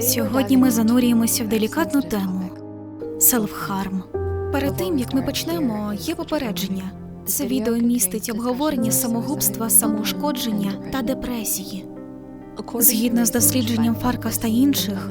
Сьогодні ми занурюємося в делікатну тему селфхарм. Перед тим як ми почнемо, є попередження. Це відео містить обговорення самогубства, самоушкодження та депресії. Згідно з дослідженням Фаркас та інших,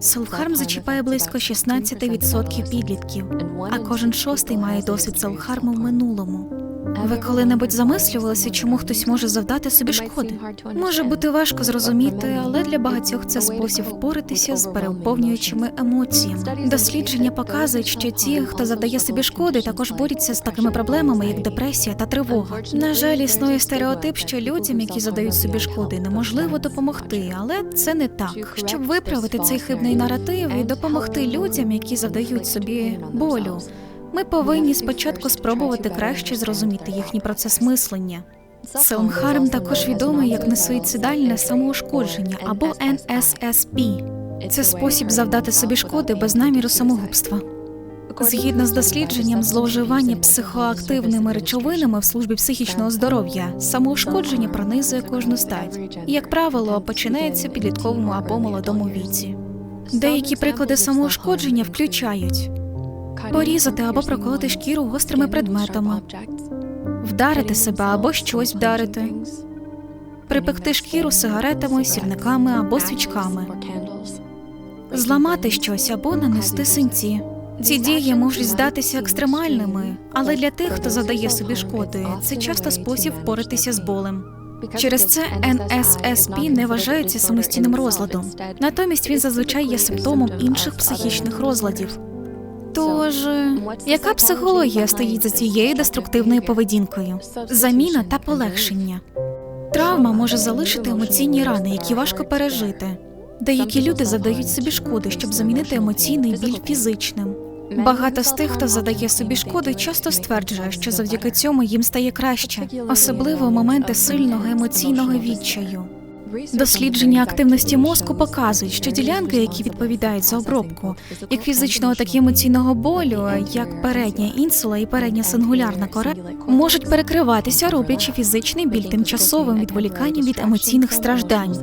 селфхарм зачіпає близько 16% підлітків, а кожен шостий має досвід селфхарму в минулому. Ви коли-небудь замислювалися, чому хтось може завдати собі шкоди? Може бути важко зрозуміти, але для багатьох це спосіб впоратися з переповнюючими емоціями. Дослідження показують, що ті, хто завдає собі шкоди, також борються з такими проблемами, як депресія та тривога. На жаль, існує стереотип, що людям, які задають собі шкоди, неможливо допомогти, але це не так. Щоб виправити цей хибний наратив і допомогти людям, які завдають собі болю. Ми повинні спочатку спробувати краще зрозуміти їхній процес мислення. Селмхарм також відомий як несуїцидальне самоушкодження або NSSP. Це спосіб завдати собі шкоди без наміру самогубства. Згідно з дослідженням, зловживання психоактивними речовинами в службі психічного здоров'я, самоушкодження пронизує кожну стать. І, як правило, починається в підлітковому або молодому віці. Деякі приклади самоушкодження включають порізати або проколоти шкіру гострими предметами, вдарити себе або щось вдарити, припекти шкіру сигаретами, сірниками або свічками, зламати щось або нанести синці. Ці дії можуть здатися екстремальними, але для тих, хто завдає собі шкоди, це часто спосіб впоратися з болем. Через це NSSP не вважається самостійним розладом. Натомість він зазвичай є симптомом інших психічних розладів. Тож, е, яка психологія стоїть за цією деструктивною поведінкою? Заміна та полегшення. Травма може залишити емоційні рани, які важко пережити. Деякі люди задають собі шкоди, щоб замінити емоційний біль фізичним. Багато з тих, хто задає собі шкоди, часто стверджує, що завдяки цьому їм стає краще, особливо в моменти сильного емоційного відчаю. Дослідження активності мозку показують, що ділянки, які відповідають за обробку, як фізичного, так і емоційного болю, як передня інсула і передня сингулярна кора, можуть перекриватися, роблячи фізичний біль тимчасовим відволіканням від емоційних страждань.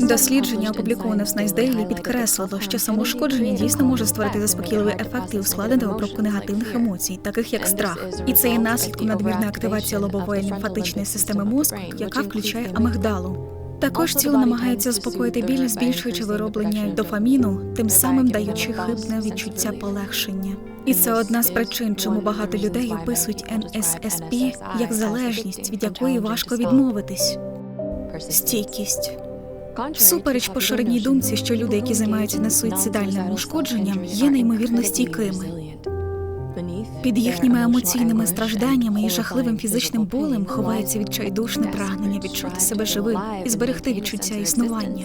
Дослідження, опубліковане в Science підкреслило, що самоушкодження дійсно може створити заспокійливий ефект і ускладнити обробку негативних емоцій, таких як страх. І це є наслідком надмірної активації лобової лімфатичної системи мозку, яка включає амигдалу. Також тіло намагається заспокоїти біль, збільшуючи вироблення дофаміну, тим самим даючи хибне відчуття полегшення. І це одна з причин, чому багато людей описують NSSP як залежність, від якої важко відмовитись. Стійкість. Всупереч поширеній думці, що люди, які займаються несуїцидальним ушкодженням, є неймовірно стійкими. Під їхніми емоційними стражданнями і жахливим фізичним болем ховається відчайдушне прагнення відчути себе живим і зберегти відчуття існування.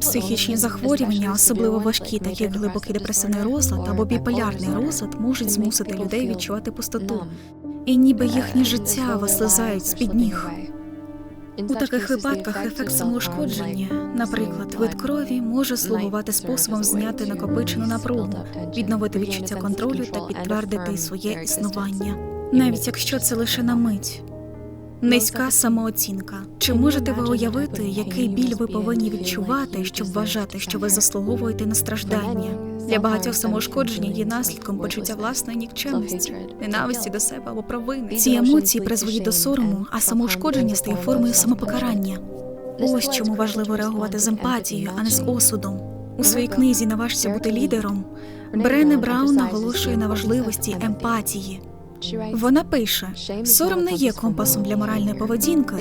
Психічні захворювання, особливо важкі, такі як глибокий депресивний розлад або біполярний розлад, можуть змусити людей відчувати пустоту, і ніби їхні життя вислизають з під ніг. У таких випадках ефект самоушкодження, наприклад, вид крові, може слугувати способом зняти накопичену напругу, відновити відчуття контролю та підтвердити своє існування, навіть якщо це лише на мить. Низька самооцінка. Чи можете ви уявити, який біль ви повинні відчувати, щоб вважати, що ви заслуговуєте на страждання? Для багатьох самоушкодження є наслідком почуття власної нікчемності, ненависті до себе або провини. Ці емоції призводять до сорому, а самоушкодження стає формою самопокарання. Ось чому важливо реагувати з емпатією, а не з осудом. У своїй книзі Наважся бути лідером. Брене Браун наголошує на важливості емпатії. Вона пише: сором не є компасом для моральної поведінки.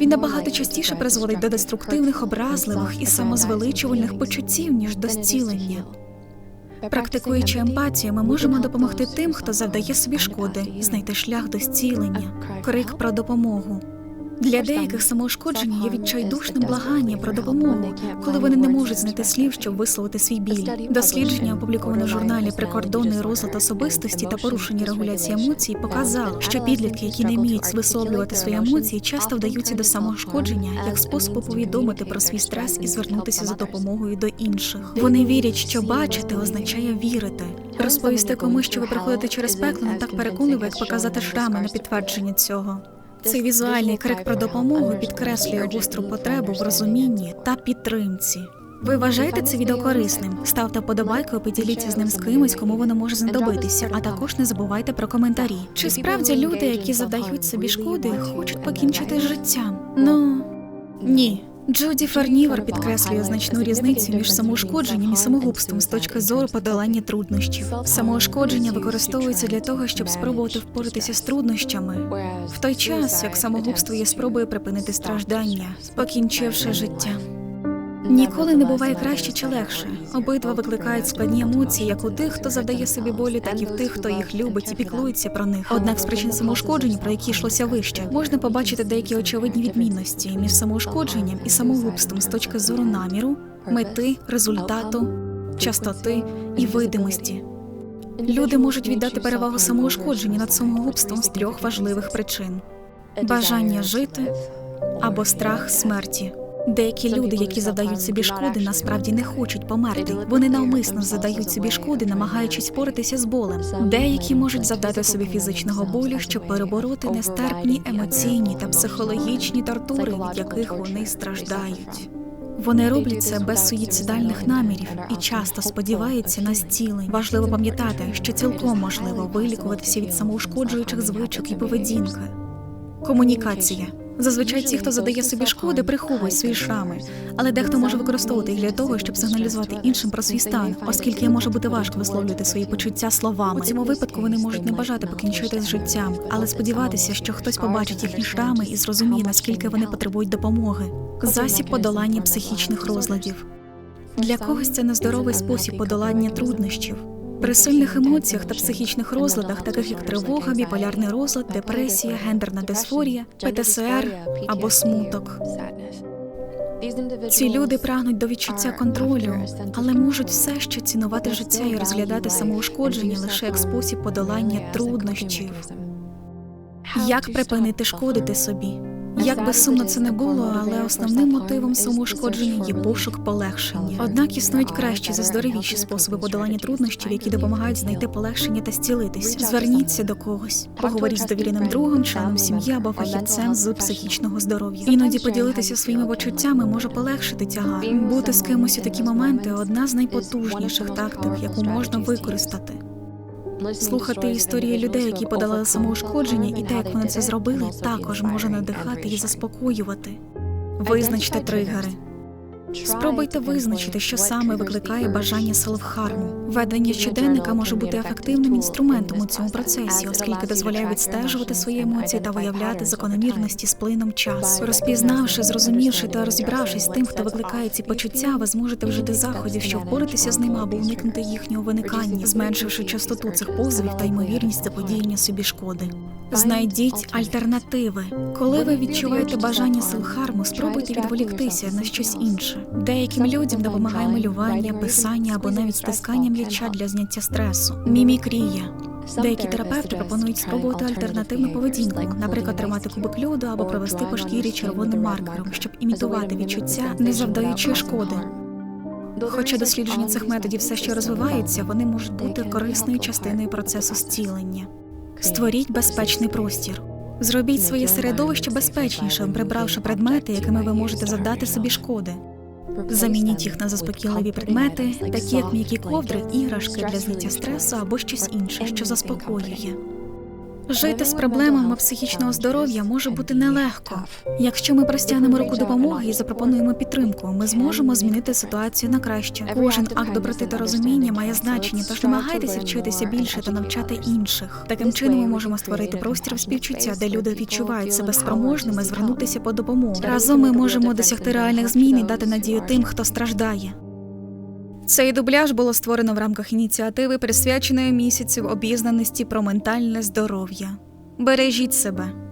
Він набагато частіше призводить до деструктивних, образливих і самозвеличувальних почуттів ніж до зцілення. Практикуючи емпатію, ми можемо допомогти тим, хто завдає собі шкоди, знайти шлях до зцілення, крик про допомогу. Для деяких самоушкодження є відчайдушним благання про допомогу, коли вони не можуть знайти слів, щоб висловити свій біль. Дослідження, опубліковане в журналі Прикордонний розлад особистості та порушення регуляції емоцій, показало, що підлітки, які не вміють висловлювати свої емоції, часто вдаються до самоушкодження як способу повідомити про свій стрес і звернутися за допомогою до інших. Вони вірять, що бачити означає вірити. Розповісти комусь, що ви проходите через пекло, не так переконливо, як показати шрами на підтвердження цього. Цей візуальний крик про допомогу підкреслює гостру потребу в розумінні та підтримці. Ви вважаєте це відео корисним? Ставте подобайку, і поділіться з ним з кимось, кому воно може знадобитися. А також не забувайте про коментарі. Чи справді люди, які завдають собі шкоди, хочуть покінчити з життям? Ну ні. Джоді Фарнівер підкреслює значну різницю між самоушкодженням і самогубством з точки зору подолання труднощів. Самоушкодження використовується для того, щоб спробувати впоратися з труднощами, в той час як самогубство є спробою припинити страждання, покінчивши життя. Ніколи не буває краще чи легше. Обидва викликають складні емоції, як у тих, хто завдає собі болі, так і в тих, хто їх любить і піклується про них. Однак з причин самоушкоджень, про які йшлося вище, можна побачити деякі очевидні відмінності між самоушкодженням і самогубством з точки зору наміру, мети, результату, частоти і видимості. Люди можуть віддати перевагу самоушкодженню над самогубством з трьох важливих причин: бажання жити або страх смерті. Деякі люди, які завдають собі шкоди, насправді не хочуть померти. Вони навмисно задають собі шкоди, намагаючись впоратися з болем. Деякі можуть завдати собі фізичного болю, щоб перебороти нестерпні емоційні та психологічні тортури, від яких вони страждають. Вони роблять це без суїцидальних намірів і часто сподіваються на зцілення. Важливо пам'ятати, що цілком можливо вилікуватися від самоушкоджуючих звичок і поведінки. Комунікація. Зазвичай ті, хто задає собі шкоди, приховують свої шрами, але дехто може використовувати їх для того, щоб сигналізувати іншим про свій стан, оскільки може бути важко висловлювати свої почуття словами. У цьому випадку вони можуть не бажати покінчити з життям, але сподіватися, що хтось побачить їхні шрами і зрозуміє, наскільки вони потребують допомоги. Засіб подолання психічних розладів. Для когось це нездоровий спосіб подолання труднощів. При сильних емоціях та психічних розладах, таких як тривога, біполярний розлад, депресія, гендерна дисфорія, ПТСР або смуток. Ці люди прагнуть до відчуття контролю, але можуть все ще цінувати життя і розглядати самоушкодження лише як спосіб подолання труднощів. Як припинити шкодити собі? Як би сумно це не було, але основним мотивом самоушкодження є пошук полегшення. Однак існують кращі заздоровіші способи подолання труднощів, які допомагають знайти полегшення та зцілитися. Зверніться до когось, поговоріть з довіреним другом, членом сім'ї або фахівцем з психічного здоров'я. Іноді поділитися своїми почуттями може полегшити тягар. Бути з кимось у такі моменти одна з найпотужніших тактик, яку можна використати. Слухати історії людей, які подали самоушкодження, і те, як вони це зробили, також може надихати і заспокоювати. Визначте тригери. Спробуйте визначити, що саме викликає бажання селфхарму. Ведення щоденника може бути ефективним інструментом у цьому процесі, оскільки дозволяє відстежувати свої емоції та виявляти закономірності з плином часу. Розпізнавши, зрозумівши та розібравшись з тим, хто викликає ці почуття, ви зможете вжити заходів, щоб впоратися з ними або уникнути їхнього виникання, зменшивши частоту цих позовів та ймовірність заподіяння собі шкоди. Знайдіть альтернативи. Коли ви відчуваєте бажання селфхарму, спробуйте відволіктися на щось інше. Деяким людям допомагає малювання, писання або навіть стискання м'яча для зняття стресу. Мімікрія. Деякі терапевти пропонують спробувати альтернативну поведінку, наприклад, тримати кубик льоду або провести по шкірі червоним маркером, щоб імітувати відчуття, не завдаючи шкоди. Хоча дослідження цих методів все ще розвиваються, вони можуть бути корисною частиною процесу зцілення. Створіть безпечний простір. Зробіть своє середовище безпечнішим, прибравши предмети, якими ви можете завдати собі шкоди. Замініть їх на заспокійливі предмети, такі як м'які ковдри, іграшки для зняття стресу або щось інше, що заспокоює. Жити з проблемами психічного здоров'я може бути нелегко. Якщо ми простягнемо руку допомоги і запропонуємо підтримку, ми зможемо змінити ситуацію на краще. Кожен акт доброти та розуміння має значення, тож намагайтеся вчитися більше та навчати інших. Таким чином ми можемо створити простір співчуття, де люди відчувають себе спроможними звернутися по допомогу. Разом ми можемо досягти реальних змін і дати надію тим, хто страждає. Цей дубляж було створено в рамках ініціативи, присвяченої місяцю обізнаності про ментальне здоров'я. Бережіть себе.